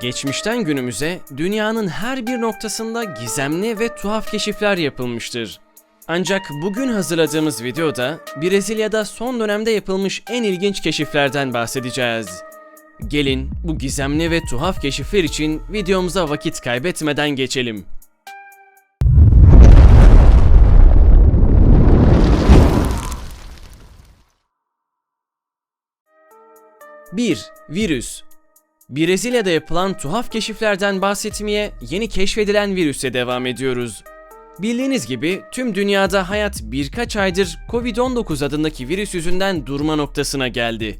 Geçmişten günümüze dünyanın her bir noktasında gizemli ve tuhaf keşifler yapılmıştır. Ancak bugün hazırladığımız videoda Brezilya'da son dönemde yapılmış en ilginç keşiflerden bahsedeceğiz. Gelin bu gizemli ve tuhaf keşifler için videomuza vakit kaybetmeden geçelim. Bir Virüs Brezilya'da yapılan tuhaf keşiflerden bahsetmeye yeni keşfedilen virüse devam ediyoruz. Bildiğiniz gibi tüm dünyada hayat birkaç aydır Covid-19 adındaki virüs yüzünden durma noktasına geldi.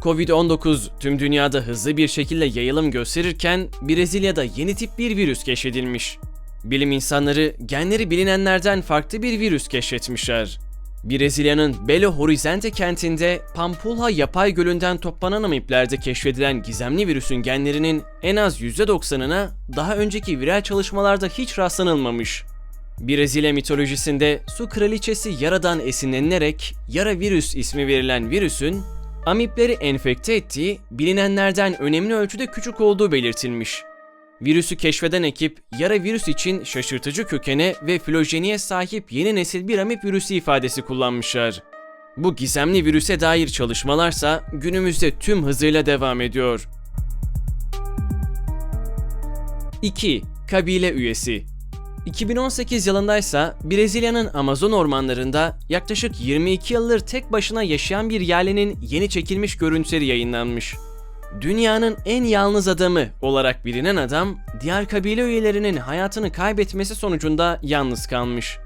Covid-19 tüm dünyada hızlı bir şekilde yayılım gösterirken Brezilya'da yeni tip bir virüs keşfedilmiş. Bilim insanları genleri bilinenlerden farklı bir virüs keşfetmişler. Brezilya'nın Belo Horizonte kentinde Pampulha yapay gölünden toplanan amiplerde keşfedilen gizemli virüsün genlerinin en az %90'ına daha önceki viral çalışmalarda hiç rastlanılmamış. Brezilya mitolojisinde su kraliçesi Yara'dan esinlenilerek Yara virüs ismi verilen virüsün amipleri enfekte ettiği bilinenlerden önemli ölçüde küçük olduğu belirtilmiş. Virüsü keşfeden ekip yara virüs için şaşırtıcı kökene ve filojeniye sahip yeni nesil bir amip virüsü ifadesi kullanmışlar. Bu gizemli virüse dair çalışmalarsa günümüzde tüm hızıyla devam ediyor. 2. Kabile üyesi 2018 yılındaysa Brezilya'nın Amazon ormanlarında yaklaşık 22 yıldır tek başına yaşayan bir yerlinin yeni çekilmiş görüntüleri yayınlanmış. Dünyanın en yalnız adamı olarak bilinen adam, diğer kabile üyelerinin hayatını kaybetmesi sonucunda yalnız kalmış.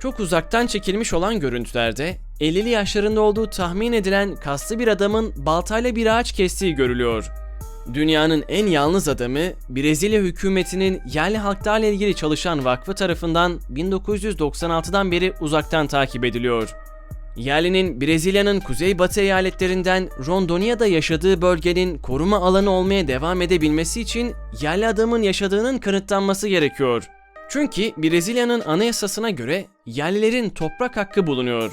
Çok uzaktan çekilmiş olan görüntülerde 50'li yaşlarında olduğu tahmin edilen kaslı bir adamın baltayla bir ağaç kestiği görülüyor. Dünyanın en yalnız adamı Brezilya hükümetinin yerli halklarla ilgili çalışan vakfı tarafından 1996'dan beri uzaktan takip ediliyor. Yerlinin Brezilya'nın kuzeybatı eyaletlerinden Rondonia'da yaşadığı bölgenin koruma alanı olmaya devam edebilmesi için yerli adamın yaşadığının kanıtlanması gerekiyor. Çünkü Brezilya'nın anayasasına göre yerlilerin toprak hakkı bulunuyor.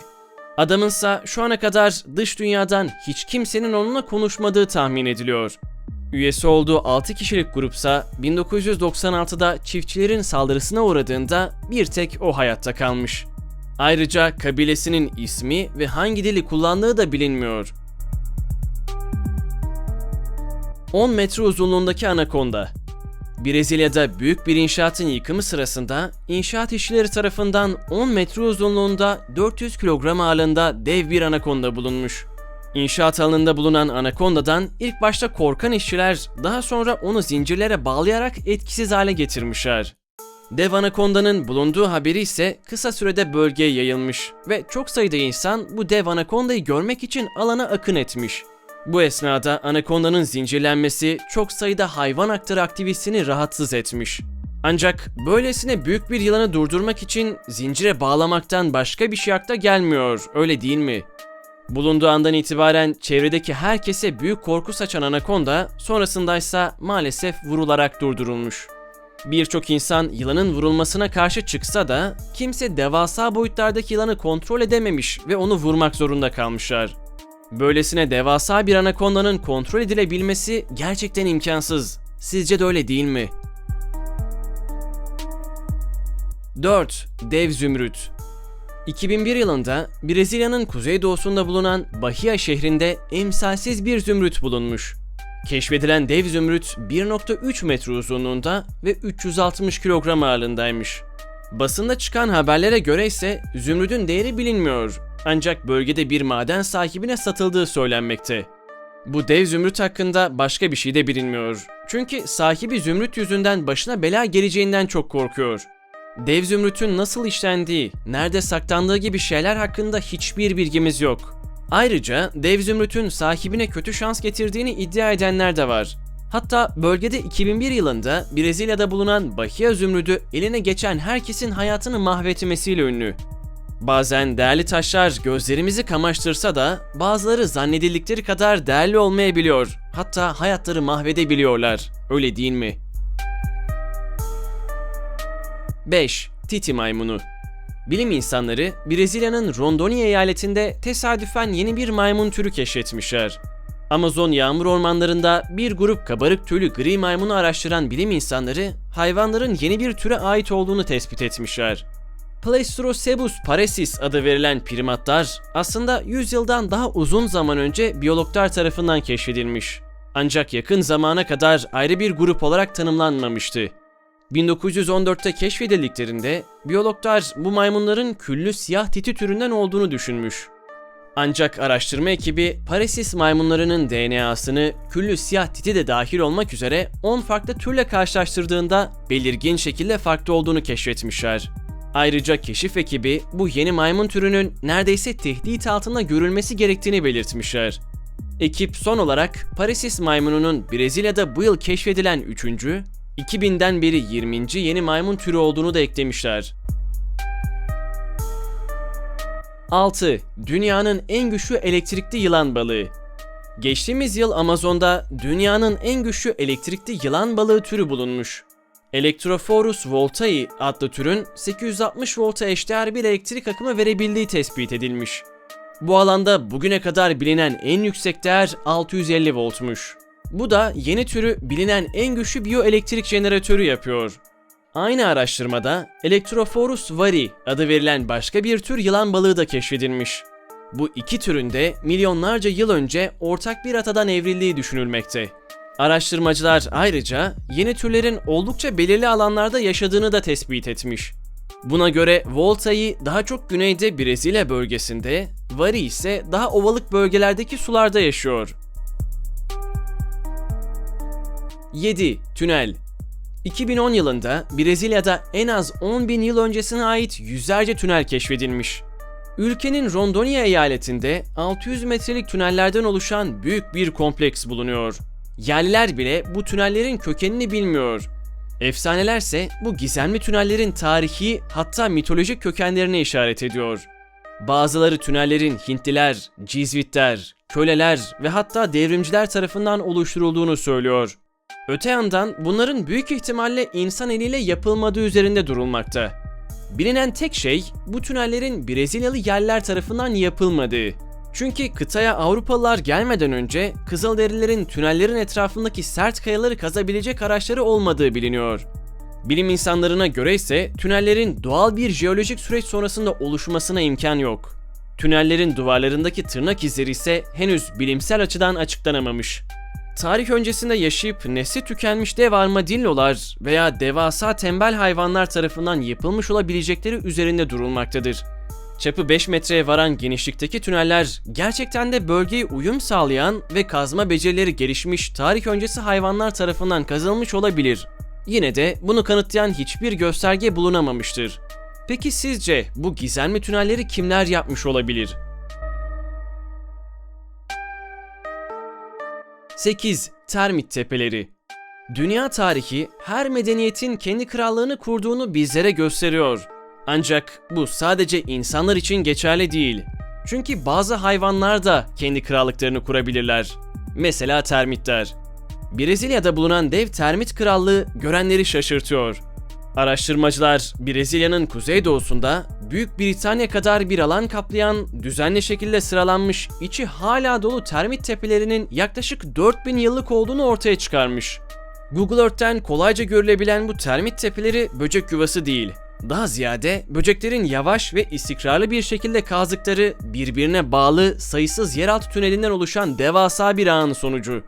Adamınsa şu ana kadar dış dünyadan hiç kimsenin onunla konuşmadığı tahmin ediliyor. Üyesi olduğu 6 kişilik grupsa 1996'da çiftçilerin saldırısına uğradığında bir tek o hayatta kalmış. Ayrıca kabilesinin ismi ve hangi dili kullandığı da bilinmiyor. 10 metre uzunluğundaki anakonda Brezilya'da büyük bir inşaatın yıkımı sırasında inşaat işçileri tarafından 10 metre uzunluğunda 400 kilogram ağırlığında dev bir anakonda bulunmuş. İnşaat alanında bulunan anakondadan ilk başta korkan işçiler daha sonra onu zincirlere bağlayarak etkisiz hale getirmişler. Dev Anakonda'nın bulunduğu haberi ise kısa sürede bölgeye yayılmış ve çok sayıda insan bu dev Anakonda'yı görmek için alana akın etmiş. Bu esnada Anakonda'nın zincirlenmesi çok sayıda hayvan hakları aktivistini rahatsız etmiş. Ancak böylesine büyük bir yılanı durdurmak için zincire bağlamaktan başka bir şey akla gelmiyor, öyle değil mi? Bulunduğu andan itibaren çevredeki herkese büyük korku saçan Anakonda sonrasındaysa maalesef vurularak durdurulmuş. Birçok insan yılanın vurulmasına karşı çıksa da kimse devasa boyutlardaki yılanı kontrol edememiş ve onu vurmak zorunda kalmışlar. Böylesine devasa bir anakondanın kontrol edilebilmesi gerçekten imkansız. Sizce de öyle değil mi? 4. Dev Zümrüt 2001 yılında Brezilya'nın kuzeydoğusunda bulunan Bahia şehrinde emsalsiz bir zümrüt bulunmuş. Keşfedilen dev zümrüt 1.3 metre uzunluğunda ve 360 kilogram ağırlığındaymış. Basında çıkan haberlere göre ise zümrüdün değeri bilinmiyor ancak bölgede bir maden sahibine satıldığı söylenmekte. Bu dev zümrüt hakkında başka bir şey de bilinmiyor. Çünkü sahibi zümrüt yüzünden başına bela geleceğinden çok korkuyor. Dev zümrütün nasıl işlendiği, nerede saklandığı gibi şeyler hakkında hiçbir bilgimiz yok. Ayrıca dev zümrütün sahibine kötü şans getirdiğini iddia edenler de var. Hatta bölgede 2001 yılında Brezilya'da bulunan Bahia zümrüdü eline geçen herkesin hayatını mahvetmesiyle ünlü. Bazen değerli taşlar gözlerimizi kamaştırsa da bazıları zannedildikleri kadar değerli olmayabiliyor. Hatta hayatları mahvedebiliyorlar. Öyle değil mi? 5. Titi maymunu Bilim insanları Brezilya'nın Rondônia eyaletinde tesadüfen yeni bir maymun türü keşfetmişler. Amazon yağmur ormanlarında bir grup kabarık tüylü gri maymunu araştıran bilim insanları hayvanların yeni bir türe ait olduğunu tespit etmişler. Pleistocebus paresis adı verilen primatlar aslında 100 yıldan daha uzun zaman önce biyologlar tarafından keşfedilmiş. Ancak yakın zamana kadar ayrı bir grup olarak tanımlanmamıştı. 1914'te keşfedildiklerinde biyologlar bu maymunların küllü siyah titi türünden olduğunu düşünmüş. Ancak araştırma ekibi paresis maymunlarının DNA'sını küllü siyah titi de dahil olmak üzere 10 farklı türle karşılaştırdığında belirgin şekilde farklı olduğunu keşfetmişler. Ayrıca keşif ekibi bu yeni maymun türünün neredeyse tehdit altında görülmesi gerektiğini belirtmişler. Ekip son olarak paresis maymununun Brezilya'da bu yıl keşfedilen 3. 2000'den beri 20. yeni maymun türü olduğunu da eklemişler. 6. Dünyanın en güçlü elektrikli yılan balığı. Geçtiğimiz yıl Amazon'da dünyanın en güçlü elektrikli yılan balığı türü bulunmuş. Electrophorus voltai adlı türün 860 volta eşdeğer bir elektrik akımı verebildiği tespit edilmiş. Bu alanda bugüne kadar bilinen en yüksek değer 650 voltmuş. Bu da yeni türü bilinen en güçlü biyoelektrik jeneratörü yapıyor. Aynı araştırmada Electrophorus vari adı verilen başka bir tür yılan balığı da keşfedilmiş. Bu iki türün de milyonlarca yıl önce ortak bir atadan evrildiği düşünülmekte. Araştırmacılar ayrıca yeni türlerin oldukça belirli alanlarda yaşadığını da tespit etmiş. Buna göre Volta'yı daha çok güneyde Brezilya bölgesinde, Vari ise daha ovalık bölgelerdeki sularda yaşıyor. 7. Tünel 2010 yılında Brezilya'da en az 10 bin yıl öncesine ait yüzlerce tünel keşfedilmiş. Ülkenin Rondônia eyaletinde 600 metrelik tünellerden oluşan büyük bir kompleks bulunuyor. Yerliler bile bu tünellerin kökenini bilmiyor. Efsanelerse bu gizemli tünellerin tarihi hatta mitolojik kökenlerine işaret ediyor. Bazıları tünellerin Hintliler, Cizvitler, köleler ve hatta devrimciler tarafından oluşturulduğunu söylüyor. Öte yandan bunların büyük ihtimalle insan eliyle yapılmadığı üzerinde durulmakta. Bilinen tek şey bu tünellerin Brezilyalı yerliler tarafından yapılmadığı. Çünkü kıtaya Avrupalılar gelmeden önce Kızılderililerin tünellerin etrafındaki sert kayaları kazabilecek araçları olmadığı biliniyor. Bilim insanlarına göre ise tünellerin doğal bir jeolojik süreç sonrasında oluşmasına imkan yok. Tünellerin duvarlarındaki tırnak izleri ise henüz bilimsel açıdan açıklanamamış. Tarih öncesinde yaşayıp nesli tükenmiş dev armadillolar veya devasa tembel hayvanlar tarafından yapılmış olabilecekleri üzerinde durulmaktadır. Çapı 5 metreye varan genişlikteki tüneller gerçekten de bölgeye uyum sağlayan ve kazma becerileri gelişmiş tarih öncesi hayvanlar tarafından kazılmış olabilir. Yine de bunu kanıtlayan hiçbir gösterge bulunamamıştır. Peki sizce bu gizemli tünelleri kimler yapmış olabilir? 8. Termit Tepeleri Dünya tarihi her medeniyetin kendi krallığını kurduğunu bizlere gösteriyor. Ancak bu sadece insanlar için geçerli değil. Çünkü bazı hayvanlar da kendi krallıklarını kurabilirler. Mesela termitler. Brezilya'da bulunan dev termit krallığı görenleri şaşırtıyor. Araştırmacılar Brezilya'nın kuzeydoğusunda Büyük Britanya kadar bir alan kaplayan düzenli şekilde sıralanmış içi hala dolu termit tepelerinin yaklaşık 4000 yıllık olduğunu ortaya çıkarmış. Google Earth'ten kolayca görülebilen bu termit tepeleri böcek yuvası değil. Daha ziyade böceklerin yavaş ve istikrarlı bir şekilde kazdıkları birbirine bağlı sayısız yeraltı tünelinden oluşan devasa bir ağın sonucu.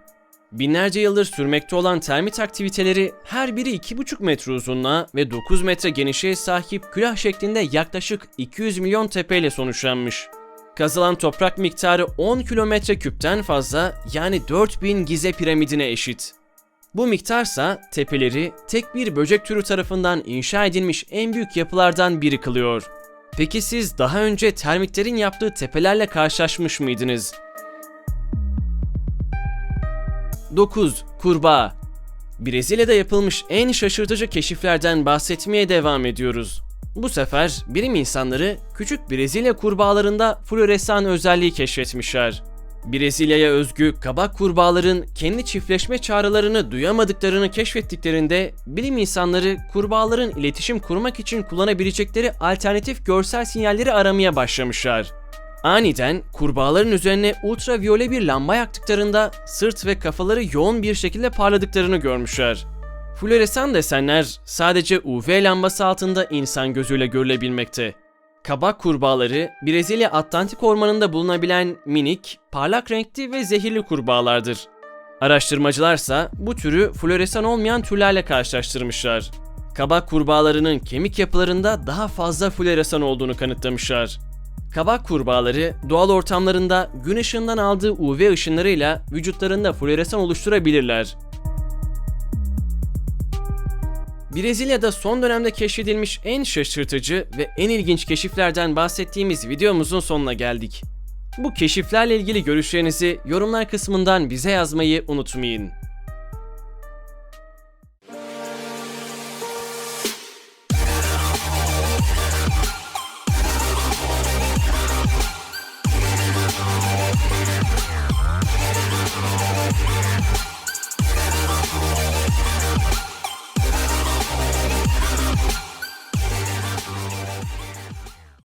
Binlerce yıldır sürmekte olan termit aktiviteleri her biri 2,5 metre uzunluğa ve 9 metre genişliğe sahip külah şeklinde yaklaşık 200 milyon tepeyle sonuçlanmış. Kazılan toprak miktarı 10 kilometre küpten fazla yani 4000 Gize piramidine eşit. Bu miktarsa tepeleri tek bir böcek türü tarafından inşa edilmiş en büyük yapılardan biri kılıyor. Peki siz daha önce termitlerin yaptığı tepelerle karşılaşmış mıydınız? 9. Kurbağa Brezilya'da yapılmış en şaşırtıcı keşiflerden bahsetmeye devam ediyoruz. Bu sefer bilim insanları küçük Brezilya kurbağalarında floresan özelliği keşfetmişler. Brezilya'ya özgü kabak kurbağaların kendi çiftleşme çağrılarını duyamadıklarını keşfettiklerinde bilim insanları kurbağaların iletişim kurmak için kullanabilecekleri alternatif görsel sinyalleri aramaya başlamışlar. Aniden kurbağaların üzerine ultraviyole bir lamba yaktıklarında sırt ve kafaları yoğun bir şekilde parladıklarını görmüşler. Floresan desenler sadece UV lambası altında insan gözüyle görülebilmekte. Kabak kurbağaları Brezilya Atlantik Ormanı'nda bulunabilen minik, parlak renkli ve zehirli kurbağalardır. Araştırmacılarsa bu türü floresan olmayan türlerle karşılaştırmışlar. Kabak kurbağalarının kemik yapılarında daha fazla floresan olduğunu kanıtlamışlar. Kabak kurbağaları doğal ortamlarında gün ışığından aldığı UV ışınlarıyla vücutlarında floresan oluşturabilirler. Brezilya'da son dönemde keşfedilmiş en şaşırtıcı ve en ilginç keşiflerden bahsettiğimiz videomuzun sonuna geldik. Bu keşiflerle ilgili görüşlerinizi yorumlar kısmından bize yazmayı unutmayın.